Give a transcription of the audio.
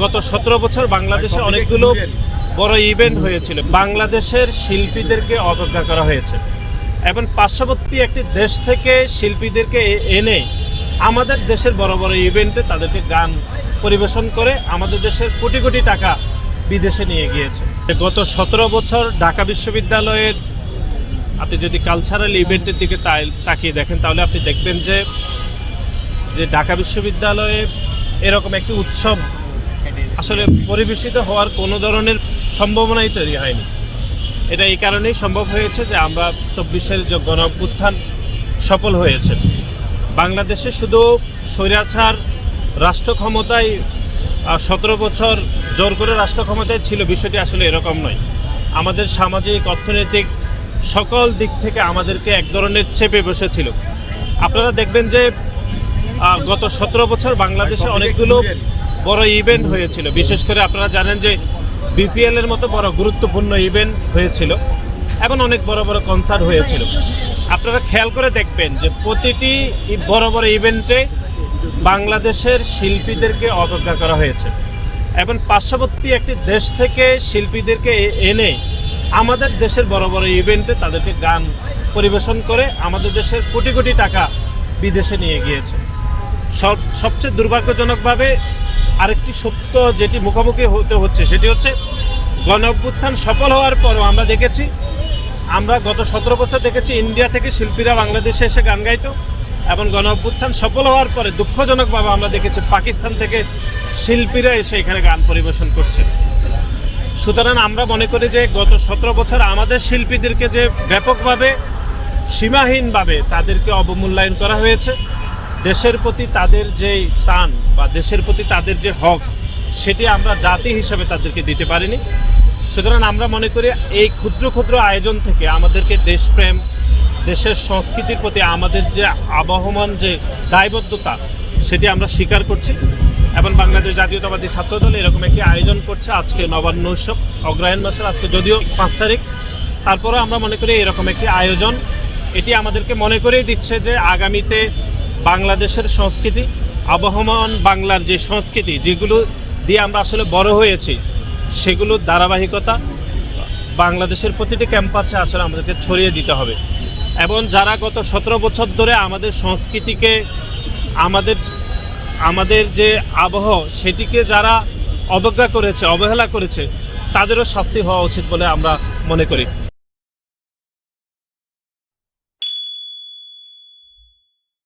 গত সতেরো বছর বাংলাদেশে অনেকগুলো বড় ইভেন্ট হয়েছিল। বাংলাদেশের শিল্পীদেরকে অবজ্ঞা করা হয়েছে। এবং পার্শ্ববর্তী একটি দেশ থেকে শিল্পীদেরকে এনে আমাদের দেশের বড় বড় ইভেন্টে তাদেরকে গান পরিবেশন করে আমাদের দেশের কোটি কোটি টাকা বিদেশে নিয়ে গিয়েছে। গত সতেরো বছর ঢাকা বিশ্ববিদ্যালয়ের আপনি যদি কালচারাল ইভেন্টের দিকে তাই- তাকিয়ে দেখেন তাহলে আপনি দেখবেন যে যে ঢাকা বিশ্ববিদ্যালয়ে এরকম একটি উৎসব আসলে পরিবেশিত হওয়ার কোনো ধরনের সম্ভাবনাই তৈরি হয়নি। এটা এই কারণেই সম্ভব হয়েছে যে আমরা চব্বিশের যে গণ অভ্যুত্থান সফল হয়েছে। বাংলাদেশে শুধু স্বৈরাচার রাষ্ট্র ক্ষমতায় সতেরো বছর জোর করে রাষ্ট্র ক্ষমতায় ছিল বিষয়টি আসলে এরকম নয়। আমাদের সামাজিক অর্থনৈতিক সকল দিক থেকে আমাদেরকে এক ধরনের চেপে বসেছিল। আপনারা দেখবেন যে গত সতেরো বছর বাংলাদেশে অনেকগুলো বড় ইভেন্ট হয়েছিল। বিশেষ করে আপনারা জানেন যে বিপিএল এর মতো বড় গুরুত্বপূর্ণ ইভেন্ট হয়েছিল। এবং অনেক বড় বড় কনসার্ট হয়েছিল। আপনারা খেয়াল করে দেখবেন যে প্রতিটি বড় বড় ইভেন্টে বাংলাদেশের শিল্পীদেরকে অবজ্ঞা করা হয়েছে। এবং পার্শ্ববর্তী একটি দেশ থেকে শিল্পীদেরকে এনে আমাদের দেশের বড় বড় ইভেন্টে তাদেরকে গান পরিবেশন করে আমাদের দেশের কোটি কোটি টাকা বিদেশে নিয়ে গিয়েছে। সব সবচেয়ে দুর্ভাগ্যজনকভাবে আরেকটি সত্য যেটি মুখোমুখি হতে হচ্ছে, সেটি হচ্ছে গণ অভ্যুত্থান সফল হওয়ার পরও আমরা দেখেছি, আমরা গত সতেরো বছর দেখেছি ইন্ডিয়া থেকে শিল্পীরা বাংলাদেশে এসে গান গাইত এবং গণ অভ্যুত্থান সফল হওয়ার পরে দুঃখজনকভাবে আমরা দেখেছি পাকিস্তান থেকে শিল্পীরা এসে এখানে গান পরিবেশন করছে। সুতরাং আমরা মনে করি যে গত সতেরো বছর আমাদের শিল্পীদেরকে যে ব্যাপকভাবে সীমাহীনভাবে তাদেরকে অবমূল্যায়ন করা হয়েছে দেশের প্রতি তাদের যে টান বা দেশের প্রতি তাদের যে হক, সেটি আমরা জাতি হিসাবে তাদেরকে দিতে পারিনি। সুতরাং আমরা মনে করি এই ক্ষুদ্র ক্ষুদ্র আয়োজন থেকে আমাদেরকে দেশপ্রেম, দেশের সংস্কৃতির প্রতি আমাদের যে আবহমান যে দায়বদ্ধতা, সেটি আমরা স্বীকার করছি। এবং বাংলাদেশ জাতীয়তাবাদী ছাত্রদল এরকম একটি আয়োজন করছে আজকে নবান্ন উৎসব, অগ্রহায়ণ মাসের আজকে যদিও পাঁচ তারিখ। তারপরে আমরা মনে করি এরকম একটি আয়োজন। এটি আমাদেরকে মনে করেই দিচ্ছে যে আগামীতে বাংলাদেশের সংস্কৃতি, আবহমান বাংলার যে সংস্কৃতি, যেগুলো দিয়ে আমরা আসলে বড় হয়েছি, সেগুলোর ধারাবাহিকতা বাংলাদেশের প্রতিটি ক্যাম্পাসে আসলে আমাদেরকে ছড়িয়ে দিতে হবে। এবং যারা গত সতেরো বছর ধরে আমাদের সংস্কৃতিকে, আমাদের আমাদের যে আবহ, সেটিকে যারা অবজ্ঞা করেছে, অবহেলা করেছে, তাদেরও শাস্তি হওয়া উচিত বলে আমরা মনে করি।